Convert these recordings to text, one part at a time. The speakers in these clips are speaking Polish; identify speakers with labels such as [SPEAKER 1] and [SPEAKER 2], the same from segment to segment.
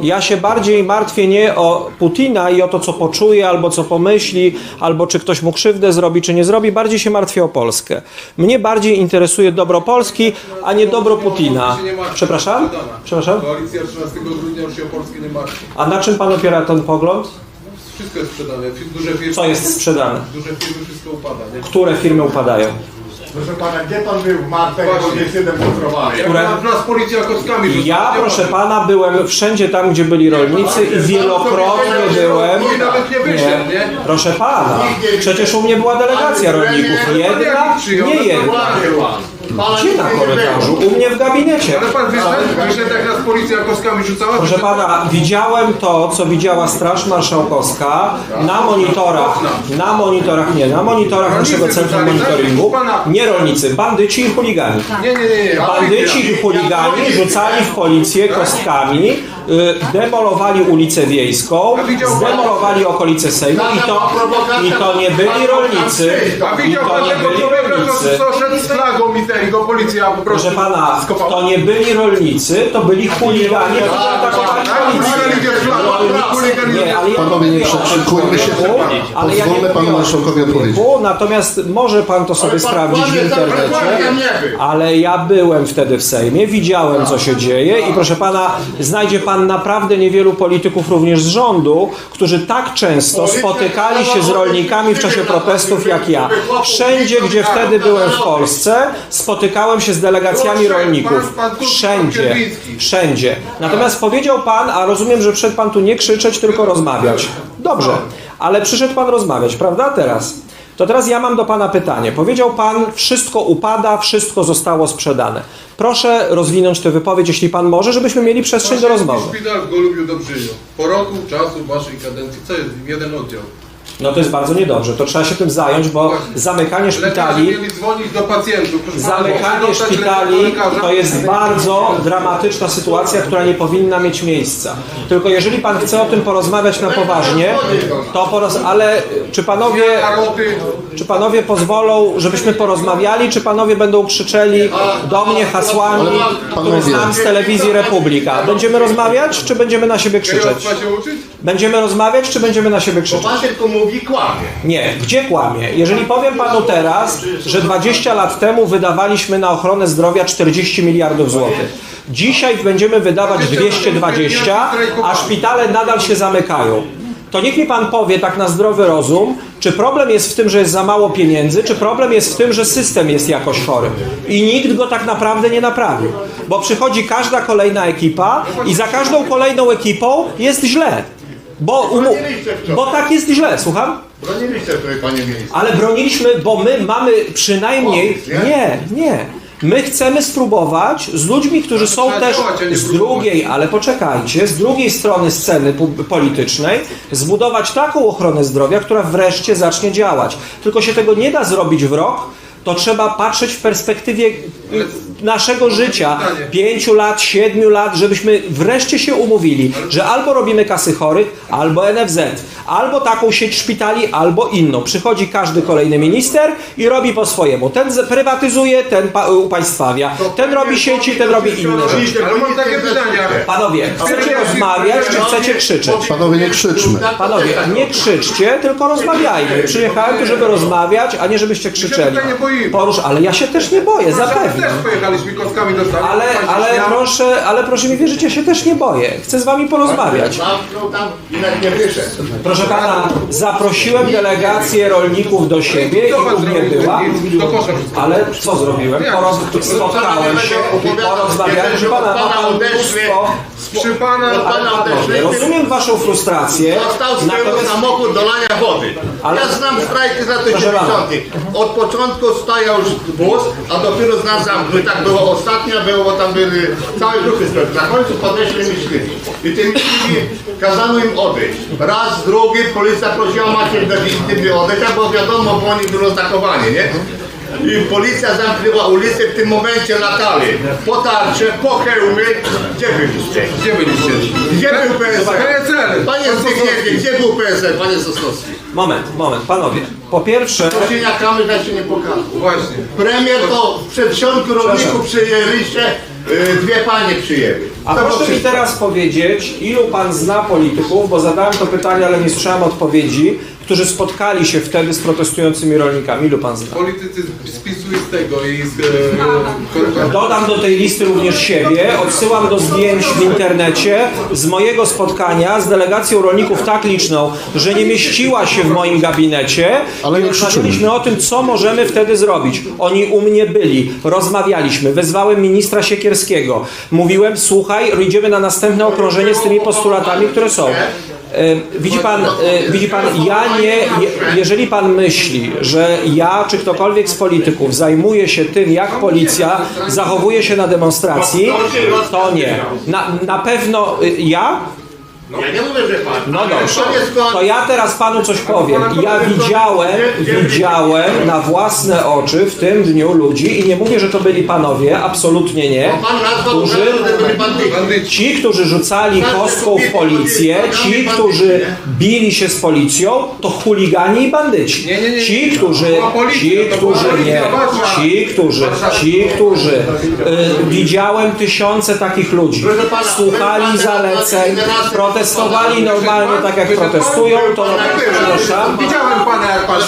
[SPEAKER 1] Ja się bardziej martwię nie o Putina i o to, co poczuje, albo co pomyśli, albo czy ktoś mu krzywdę zrobi, czy nie zrobi. Bardziej się martwię o Polskę. Mnie bardziej interesuje dobro Polski, a nie dobro Putina. Przepraszam? Przepraszam?
[SPEAKER 2] Koalicja 13 grudnia już się o Polskę nie martwi.
[SPEAKER 1] A na czym pan opiera ten pogląd?
[SPEAKER 2] Wszystko jest sprzedane. Duże firmy,
[SPEAKER 1] Co jest sprzedane?
[SPEAKER 2] Duże firmy, wszystko upada. Nie?
[SPEAKER 1] Które firmy upadają?
[SPEAKER 3] Proszę pana, gdzie pan był w jak
[SPEAKER 2] Właśnie.
[SPEAKER 3] decydem kontrowany?
[SPEAKER 2] Jak
[SPEAKER 1] Które-
[SPEAKER 2] nas, nas policja kostkami rzuca,
[SPEAKER 1] Ja,
[SPEAKER 2] nie
[SPEAKER 1] proszę
[SPEAKER 2] ma-
[SPEAKER 1] pana, byłem wszędzie tam, gdzie byli rolnicy i wielokrotnie byłem.
[SPEAKER 2] No i nawet nie wyszedł, nie?
[SPEAKER 1] Proszę pana, przecież u mnie była delegacja rolników. Jedna, nie jedna. Gdzie na korytarzu? U mnie w gabinecie.
[SPEAKER 2] Ale pan wyszedł, wyszedł jak nas policja kostkami rzucała?
[SPEAKER 1] Proszę pana, widziałem to, co widziała Straż Marszałkowska na monitorach, na monitorach, nie, na monitorach naszego centrum monitoringu. Nie rolnicy, bandyci i chuligani.
[SPEAKER 2] Nie, nie, nie.
[SPEAKER 1] Bandyci i chuligani rzucali w policję kostkami, y, demolowali ulicę wiejską, zdemolowali okolice Sejmu i to, i to nie byli rolnicy.
[SPEAKER 2] A
[SPEAKER 1] I to nie byli rolnicy.
[SPEAKER 2] Go policja po prostu
[SPEAKER 1] Proszę pana,
[SPEAKER 2] skopała?
[SPEAKER 1] to nie byli rolnicy, to byli chuligani, którzy atakowali
[SPEAKER 2] A,
[SPEAKER 1] policję.
[SPEAKER 2] chuligan idzie z flagą, chuligan idzie-
[SPEAKER 1] Nie, ale ja
[SPEAKER 4] Panowie, nie przekrzykujmy się.
[SPEAKER 1] ale ja nie
[SPEAKER 4] Pozwólmy panu
[SPEAKER 1] mówię o
[SPEAKER 4] marszałkowi odpowiedzieć.
[SPEAKER 1] Natomiast może pan to sobie sprawdzić w internecie. Ale ja byłem wtedy w Sejmie, widziałem co się dzieje i proszę pana, znajdzie pan naprawdę niewielu polityków również z rządu, którzy tak często spotykali się z rolnikami w czasie protestów jak ja. Wszędzie, gdzie wtedy byłem w Polsce, spotykałem się z delegacjami rolników. Wszędzie, wszędzie. Natomiast powiedział pan, a rozumiem, że przyszedł pan tu nie krzyczeć, tylko rozmawiać. Dobrze, ale przyszedł pan rozmawiać, prawda teraz? To teraz ja mam do Pana pytanie. Powiedział Pan, wszystko upada, wszystko zostało sprzedane. Proszę rozwinąć tę wypowiedź, jeśli Pan może, żebyśmy mieli przestrzeń do rozmowy.
[SPEAKER 2] Szpital w Golubiu Dobrzyniu. Po roku czasu waszej kadencji, co jest jeden oddział?
[SPEAKER 1] No to jest bardzo niedobrze, to trzeba się tym zająć, bo zamykanie szpitali, zamykanie szpitali to jest bardzo dramatyczna sytuacja, która nie powinna mieć miejsca. Tylko jeżeli Pan chce o tym porozmawiać na poważnie, to poroz... ale czy Panowie... Czy panowie pozwolą, żebyśmy porozmawiali, czy panowie będą krzyczeli do mnie hasłami, które znam z telewizji Republika? Będziemy rozmawiać, czy będziemy na siebie krzyczeć? Będziemy rozmawiać, czy będziemy na siebie krzyczeć?
[SPEAKER 3] Pan tylko mówi kłamie.
[SPEAKER 1] Nie. Gdzie kłamie? Jeżeli powiem panu teraz, że 20 lat temu wydawaliśmy na ochronę zdrowia 40 miliardów złotych. Dzisiaj będziemy wydawać 220, a szpitale nadal się zamykają. To niech mi pan powie tak na zdrowy rozum, czy problem jest w tym, że jest za mało pieniędzy, czy problem jest w tym, że system jest jakoś chory. I nikt go tak naprawdę nie naprawił. Bo przychodzi każda kolejna ekipa i za każdą kolejną ekipą jest źle. Bo, umu- bo tak jest źle, słucham?
[SPEAKER 3] Broniliście tutaj, panie ministrze.
[SPEAKER 1] Ale broniliśmy, bo my mamy przynajmniej.
[SPEAKER 3] Nie?
[SPEAKER 1] Nie. My chcemy spróbować z ludźmi, którzy są też
[SPEAKER 2] działać,
[SPEAKER 1] z drugiej, ale poczekajcie, z drugiej strony sceny politycznej zbudować taką ochronę zdrowia, która wreszcie zacznie działać. Tylko się tego nie da zrobić w rok. To trzeba patrzeć w perspektywie naszego życia, pięciu lat, siedmiu lat, żebyśmy wreszcie się umówili, że albo robimy kasy chorych, albo NFZ, albo taką sieć szpitali, albo inną. Przychodzi każdy kolejny minister i robi po swojemu. Ten prywatyzuje, ten pa- upaństwawia, ten robi sieci, ten robi inne rzeczy.
[SPEAKER 2] Ale mam takie pytania.
[SPEAKER 1] Panowie, chcecie rozmawiać, czy chcecie krzyczeć?
[SPEAKER 4] Panowie, nie krzyczmy.
[SPEAKER 1] Panowie, nie krzyczcie, tylko rozmawiajmy. Przyjechałem tu, żeby rozmawiać, a nie żebyście krzyczeli.
[SPEAKER 2] tutaj nie boimy.
[SPEAKER 1] Porusz, ale ja się też nie boję, zapewne.
[SPEAKER 2] Do.
[SPEAKER 1] Ale, ale proszę, ale proszę mi wierzyć, ja się też nie boję. Chcę z wami porozmawiać.
[SPEAKER 3] Nie.
[SPEAKER 1] Proszę pana, zaprosiłem delegację rolników do siebie i
[SPEAKER 2] pan
[SPEAKER 1] u mnie
[SPEAKER 2] zrobił?
[SPEAKER 1] była. Ale co zrobiłem? Poroz... Spotkałem się, porozmawiałem, że pana, ma pan mnóstwo...
[SPEAKER 2] Przy pana...
[SPEAKER 3] Pana odeszli.
[SPEAKER 1] Rozumiem waszą frustrację,
[SPEAKER 3] Został z
[SPEAKER 1] natomiast
[SPEAKER 3] samochód do lania wody.
[SPEAKER 1] Ale-
[SPEAKER 3] Ja znam strajki z lat
[SPEAKER 1] Proszę pana.
[SPEAKER 3] 90. Od początku stajał już wóz, a dopiero z nas zamknął. I tak było ostatnia, było, bo tam były całe grupy strajki. Na końcu podeszli myśliwi. I tym myśliwi kazano im odejść. Raz, drugi, policja prosiła macie definitywnie odejść, bo wiadomo, bo oni było znakowanie, nie? I policja zamknęła ulicę, w tym momencie latali po tarcze, po hełmy. Gdzie byliście?
[SPEAKER 2] Gdzie byliście?
[SPEAKER 3] Gdzie był PSL?
[SPEAKER 2] PSL.
[SPEAKER 3] Panie Zbigniewie, gdzie był PSL, panie Sosnowski?
[SPEAKER 1] Moment, moment, panowie. Po pierwsze,
[SPEAKER 3] Prosienia kamer się nie pokazał.
[SPEAKER 2] Właśnie.
[SPEAKER 3] Premier to w przedsionku rolników przyjęliście y, dwie panie przyjęły.
[SPEAKER 1] A
[SPEAKER 3] To
[SPEAKER 1] proszę mi
[SPEAKER 3] wszystko.
[SPEAKER 1] teraz powiedzieć, ilu pan zna polityków, bo zadałem to pytanie, ale nie słyszałem odpowiedzi, którzy spotkali się wtedy z protestującymi rolnikami. Ilu pan zna?
[SPEAKER 2] Politycy z PiSu i z tego i z e.
[SPEAKER 1] Dodam do tej listy również siebie. Odsyłam do zdjęć w internecie z mojego spotkania z delegacją rolników tak liczną, że nie mieściła się w moim gabinecie.
[SPEAKER 4] Ale nie
[SPEAKER 1] rozmawialiśmy o tym, co możemy wtedy zrobić. Oni u mnie byli, rozmawialiśmy, wezwałem ministra Siekierskiego. Mówiłem, słuchaj, idziemy na następne okrążenie z tymi postulatami, które są. Widzi pan, e, widzi pan, ja nie, je, jeżeli pan myśli, że ja czy ktokolwiek z polityków zajmuje się tym, jak policja zachowuje się na demonstracji, to nie. Na, na pewno y, ja
[SPEAKER 3] Ja nie mówię, że pan.
[SPEAKER 1] no dobrze, to ja teraz panu coś powiem. Ja widziałem, widziałem na własne oczy w tym dniu ludzi i nie mówię, że to byli panowie, absolutnie nie, którzy, ci, którzy rzucali kostką w policję, ci, którzy bili się z policją, to chuligani i bandyci. Ci, którzy, ci, którzy nie, ci, którzy, ci, którzy, y, widziałem tysiące takich ludzi, słuchali zaleceń, protestowali normalnie tak jak protestują, to przepraszam.
[SPEAKER 2] Widziałem pana jak pan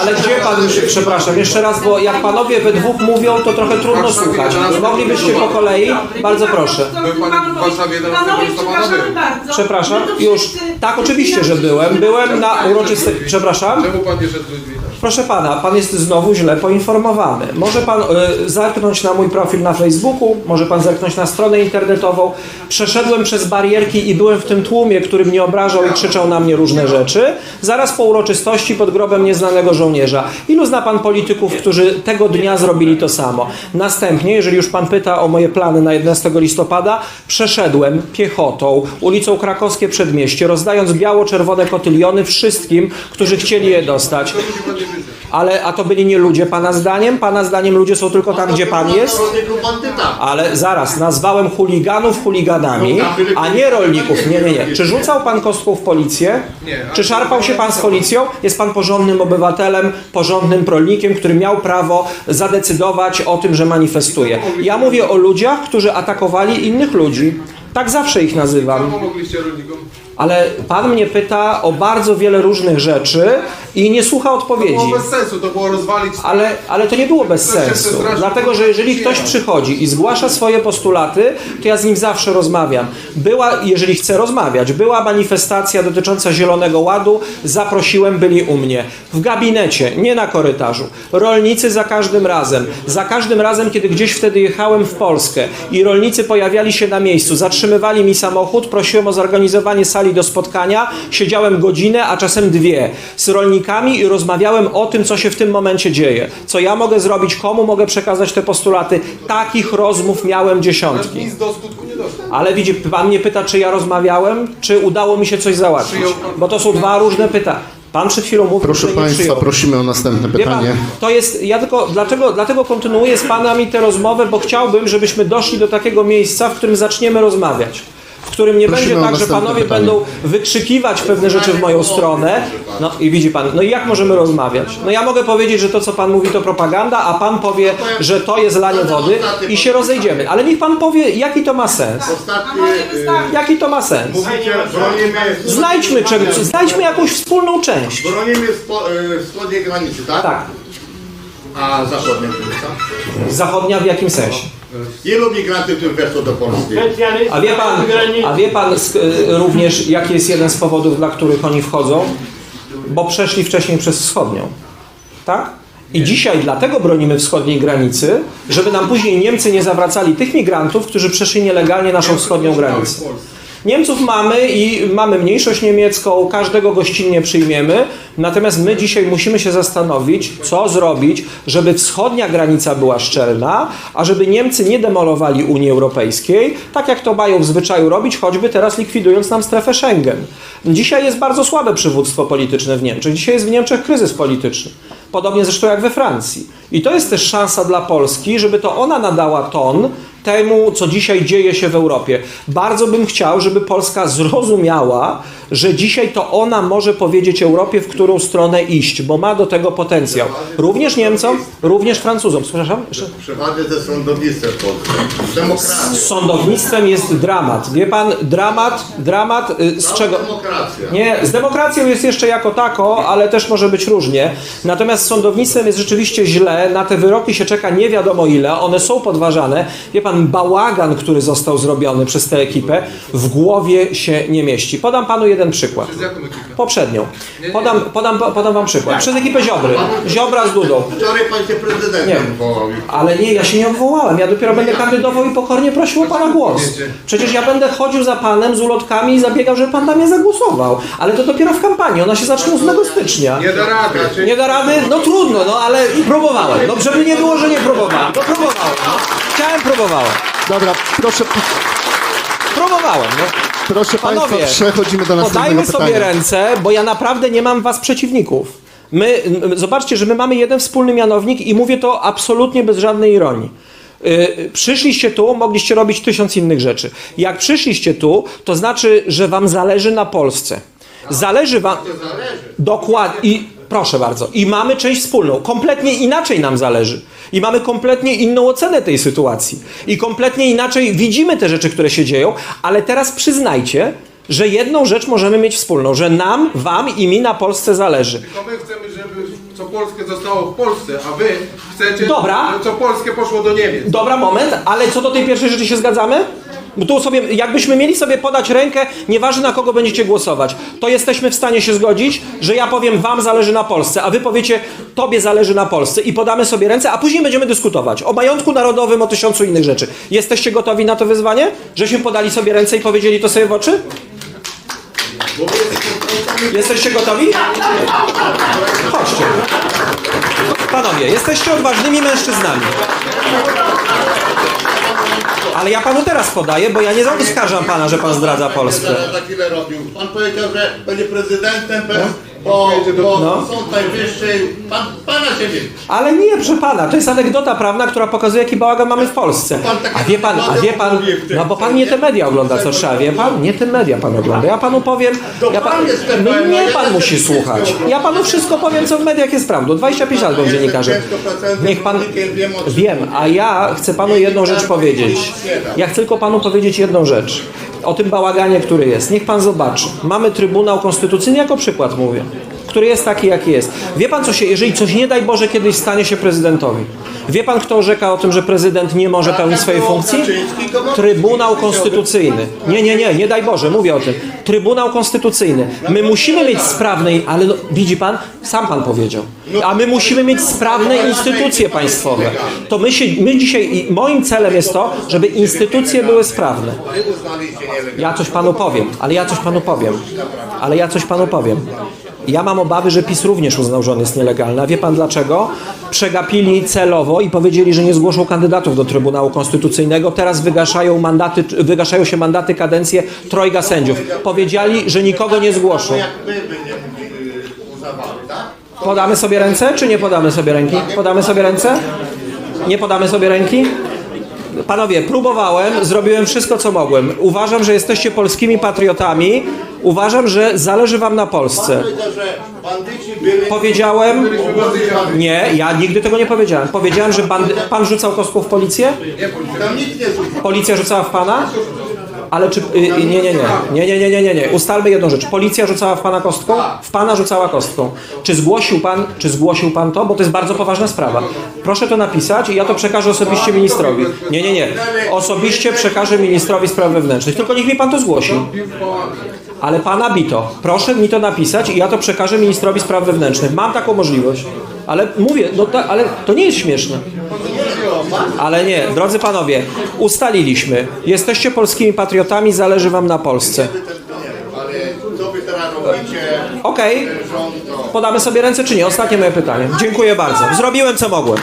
[SPEAKER 3] Ale
[SPEAKER 2] pan
[SPEAKER 1] gdzie pan, przepraszam, jeszcze raz, bo jak panowie we dwóch mówią, to trochę trudno słuchać. Moglibyście po kolei? Bardzo proszę.
[SPEAKER 2] Był pan w Warszawie 11
[SPEAKER 5] Panowie,
[SPEAKER 2] listopada?
[SPEAKER 5] przepraszamy
[SPEAKER 2] Był.
[SPEAKER 5] bardzo.
[SPEAKER 1] Przepraszam, już. Tak, oczywiście, że byłem. Byłem na uroczystej. Przepraszam.
[SPEAKER 2] Czemu pan nie szedł do?
[SPEAKER 1] Proszę pana, pan jest znowu źle poinformowany. Może pan y, zerknąć na mój profil na Facebooku, może pan zerknąć na stronę internetową. Przeszedłem przez barierki i byłem w tym tłumie, który mnie obrażał i krzyczał na mnie różne rzeczy. Zaraz po uroczystości pod grobem nieznanego żołnierza. Ilu zna pan polityków, którzy tego dnia zrobili to samo? Następnie, jeżeli już pan pyta o moje plany na 11 listopada, przeszedłem piechotą ulicą Krakowskie Przedmieście, rozdając biało-czerwone kotyliony wszystkim, którzy chcieli je dostać. Ale a to byli nie ludzie pana zdaniem? Pana zdaniem ludzie są tylko tam, gdzie pan jest? Ale zaraz, nazwałem chuliganów chuliganami, a nie rolników. Nie, nie, nie. Czy rzucał pan kostką w policję?
[SPEAKER 2] Nie.
[SPEAKER 1] Czy szarpał się pan z policją? Jest pan porządnym obywatelem, porządnym rolnikiem, który miał prawo zadecydować o tym, że manifestuje. Ja mówię o ludziach, którzy atakowali innych ludzi. Tak zawsze ich nazywam. Ale pan mnie pyta o bardzo wiele różnych rzeczy i nie słucha
[SPEAKER 2] To
[SPEAKER 1] odpowiedzi.
[SPEAKER 2] było bez sensu, to było rozwalić...
[SPEAKER 1] Ale, ale to nie było bez sensu. Dlatego, że jeżeli ktoś przychodzi i zgłasza swoje postulaty, to ja z nim zawsze rozmawiam. Była, jeżeli chce rozmawiać, była manifestacja dotycząca Zielonego Ładu, zaprosiłem, byli u mnie. W gabinecie, nie na korytarzu. Rolnicy za każdym razem. Za każdym razem, kiedy gdzieś wtedy jechałem w Polskę i rolnicy pojawiali się na miejscu, zatrzymywali mi samochód, prosiłem o zorganizowanie sali do spotkania, siedziałem godzinę, a czasem dwie z rolnikami i rozmawiałem o tym, co się w tym momencie dzieje. Co ja mogę zrobić, komu mogę przekazać te postulaty. Takich rozmów miałem dziesiątki.
[SPEAKER 2] Nic do skutku nie doszło.
[SPEAKER 1] Ale widzi, pan mnie pyta, czy ja rozmawiałem, czy udało mi się coś załatwić. Bo to są dwa różne pytania. Pan przed chwilą mówił,
[SPEAKER 4] Proszę
[SPEAKER 1] że nie
[SPEAKER 4] Państwa,
[SPEAKER 1] przyjął.
[SPEAKER 4] prosimy o następne
[SPEAKER 1] Wie pan,
[SPEAKER 4] pytanie.
[SPEAKER 1] to jest, ja tylko, dlaczego, dlatego kontynuuję z Panami tę rozmowę, bo chciałbym, żebyśmy doszli do takiego miejsca, w którym zaczniemy rozmawiać. W którym nie
[SPEAKER 4] Prosimy
[SPEAKER 1] będzie tak, że panowie
[SPEAKER 4] pytanie.
[SPEAKER 1] będą wykrzykiwać pewne rzeczy w moją stronę. No i widzi pan, no i jak możemy rozmawiać? No ja mogę powiedzieć, że to, co pan mówi, to propaganda, a pan powie, że to jest lanie wody i się rozejdziemy. Ale niech pan powie, jaki to ma sens.
[SPEAKER 5] Panowie,
[SPEAKER 3] y.
[SPEAKER 1] Jaki to ma sens?
[SPEAKER 3] mówicie, bronimy...
[SPEAKER 1] Znajdźmy, czegoś, znajdźmy jakąś wspólną część.
[SPEAKER 3] Bronimy wschodniej granicy, tak?
[SPEAKER 1] Tak.
[SPEAKER 3] A zachodniej granica?
[SPEAKER 1] Zachodnia w jakim sensie?
[SPEAKER 3] Ilu migrantów tu weszło do Polski?
[SPEAKER 1] A wie pan, a wie pan y, również, jaki jest jeden z powodów, dla których oni wchodzą? Bo przeszli wcześniej przez wschodnią. Tak? I dzisiaj dlatego bronimy wschodniej granicy, żeby nam później Niemcy nie zawracali tych migrantów, którzy przeszli nielegalnie naszą wschodnią granicę. Niemców mamy i mamy mniejszość niemiecką, każdego gościnnie przyjmiemy, natomiast my dzisiaj musimy się zastanowić, co zrobić, żeby wschodnia granica była szczelna, a żeby Niemcy nie demolowali Unii Europejskiej, tak jak to mają w zwyczaju robić, choćby teraz likwidując nam strefę Schengen. Dzisiaj jest bardzo słabe przywództwo polityczne w Niemczech. Dzisiaj jest w Niemczech kryzys polityczny. Podobnie zresztą jak we Francji. I to jest też szansa dla Polski, żeby to ona nadała ton temu, co dzisiaj dzieje się w Europie. Bardzo bym chciał, żeby Polska zrozumiała, że dzisiaj to ona może powiedzieć Europie, w którą stronę iść, bo ma do tego potencjał. Również Niemcom, również Francuzom. Przepraszam?
[SPEAKER 3] Przewadę ze sądownictwem w Polsce.
[SPEAKER 1] Z sądownictwem jest dramat. Wie pan, dramat, dramat y, z czego... Nie, z demokracją jest jeszcze jako tako, ale też może być różnie. Natomiast z sądownictwem jest rzeczywiście źle. Na te wyroki się czeka nie wiadomo ile. One są podważane. Wie pan, bałagan, który został zrobiony przez tę ekipę, w głowie się nie mieści. Podam panu jeden przykład.
[SPEAKER 2] Z jaką ekipę?
[SPEAKER 1] Poprzednią. Podam, podam, podam wam przykład. Przez ekipę Ziobry. Ziobra z Dudą.
[SPEAKER 3] Wczoraj pan się prezydentem
[SPEAKER 1] Nie.
[SPEAKER 3] powołał.
[SPEAKER 1] Ale nie, ja się nie odwołałem. Ja dopiero będę kandydował i pokornie prosił o pana głos. Przecież ja będę chodził za panem z ulotkami i zabiegał, żeby pan na mnie zagłosował. Ale to dopiero w kampanii. Ona się zacznie 8 stycznia.
[SPEAKER 2] Nie da rady.
[SPEAKER 1] Nie da rady? No trudno, no ale próbowałem. No żeby nie było, że nie próbowałem. No próbowałem. No. Chciałem, próbowałem.
[SPEAKER 4] Dobra, proszę,
[SPEAKER 1] Próbowałem, no.
[SPEAKER 4] proszę Państwa,
[SPEAKER 1] Panowie,
[SPEAKER 4] przechodzimy do następnego
[SPEAKER 1] Podajmy sobie ręce, bo ja naprawdę nie mam was przeciwników. My, m, zobaczcie, że my mamy jeden wspólny mianownik i mówię to absolutnie bez żadnej ironii. Yy, przyszliście tu, mogliście robić tysiąc innych rzeczy. Jak przyszliście tu, to znaczy, że wam zależy na Polsce. Zależy wam. Dokładnie. I proszę bardzo. I mamy część wspólną. Kompletnie inaczej nam zależy. I mamy kompletnie inną ocenę tej sytuacji. I kompletnie inaczej widzimy te rzeczy, które się dzieją, ale teraz przyznajcie, że jedną rzecz możemy mieć wspólną, że nam, wam i mi na Polsce zależy.
[SPEAKER 2] Tylko my chcemy, żeby co Polskie zostało w Polsce, a wy chcecie,
[SPEAKER 1] Dobra.
[SPEAKER 2] żeby co Polskie poszło do Niemiec.
[SPEAKER 1] Dobra, moment, ale co do tej pierwszej rzeczy się zgadzamy? Tu sobie, jakbyśmy mieli sobie podać rękę, nieważne na kogo będziecie głosować, to jesteśmy w stanie się zgodzić, że ja powiem wam zależy na Polsce, a wy powiecie tobie zależy na Polsce i podamy sobie ręce, a później będziemy dyskutować o majątku narodowym, o tysiącu innych rzeczy. Jesteście gotowi na to wyzwanie? Żeśmy podali sobie ręce i powiedzieli to sobie w oczy? Jesteście gotowi? Chodźcie. Panowie, jesteście odważnymi mężczyznami. Ale ja panu teraz podaję, bo ja nie oskarżam pana, że pan zdradza Polskę.
[SPEAKER 3] Za chwilę robił. Pan powiedział, że będzie prezydentem, bo, bo
[SPEAKER 1] No.
[SPEAKER 3] Sąd Najwyższy, pan, pana się nie...
[SPEAKER 1] Ale nie, proszę pana, to jest anegdota prawna, która pokazuje, jaki bałagan mamy w Polsce. A wie pan, a wie pan, no bo pan nie te media ogląda, co trzeba, wie pan? Nie te media pan ogląda. Ja panu powiem, ja pan, no nie pan musi słuchać. Ja panu wszystko powiem, co w mediach jest prawdą. 25 lat byłem dziennikarzem. Niech pan, wiem, a ja chcę panu jedną rzecz powiedzieć. Ja chcę tylko panu powiedzieć jedną rzecz. O tym bałaganie, który jest. Niech pan zobaczy. Mamy Trybunał Konstytucyjny, jako przykład mówię, który jest taki, jaki jest. Wie pan, co się, jeżeli coś nie daj Boże kiedyś stanie się prezydentowi. Wie pan, kto orzeka o tym, że prezydent nie może pełnić swojej funkcji? Trybunał Konstytucyjny. Nie, nie, nie, nie daj Boże, mówię o tym. Trybunał Konstytucyjny. My musimy mieć sprawnej, ale no, widzi pan, sam pan powiedział. A my musimy mieć sprawne instytucje państwowe. To my się, my dzisiaj, moim celem jest to, żeby instytucje były sprawne. Ja coś panu powiem, ale ja coś panu powiem. Ale ja coś panu powiem. Ja mam obawy, że PiS również uznał, że on jest nielegalny. A wie pan dlaczego? Przegapili celowo i powiedzieli, że nie zgłoszą kandydatów do Trybunału Konstytucyjnego. Teraz wygaszają, mandaty, wygaszają się mandaty, kadencje trojga sędziów. Powiedzieli, że nikogo nie zgłoszą.
[SPEAKER 3] y, tak?
[SPEAKER 1] Podamy sobie ręce, czy nie podamy sobie ręki? Podamy sobie ręce? Nie podamy sobie ręki? Panowie, próbowałem, zrobiłem wszystko, co mogłem. Uważam, że jesteście polskimi patriotami. Uważam, że zależy wam na Polsce. Powiedziałem... Nie, ja nigdy tego nie powiedziałem. Powiedziałem, że bandy... pan rzucał kostką w policję? Policja rzucała w pana? Ale czy... y, y, Nie, nie, nie. Nie, nie, nie, nie, nie, nie. Ustalmy jedną rzecz. Policja rzucała w pana kostką? W pana rzucała kostką. Czy zgłosił pan, czy zgłosił pan to? Bo to jest bardzo poważna sprawa. Proszę to napisać i ja to przekażę osobiście ministrowi. Nie, nie, nie. Osobiście przekażę ministrowi spraw wewnętrznych. Tylko niech mi pan to zgłosi. Ale pana bito. Proszę mi to napisać i ja to przekażę ministrowi spraw wewnętrznych. Mam taką możliwość. Ale mówię, no ta, ale to nie jest śmieszne. Ale nie, drodzy panowie, ustaliliśmy. Jesteście polskimi patriotami, zależy wam na Polsce. Okej,
[SPEAKER 3] to...
[SPEAKER 1] podamy sobie ręce czy nie? Ostatnie moje pytanie. Dziękuję bardzo. Zrobiłem co mogłem.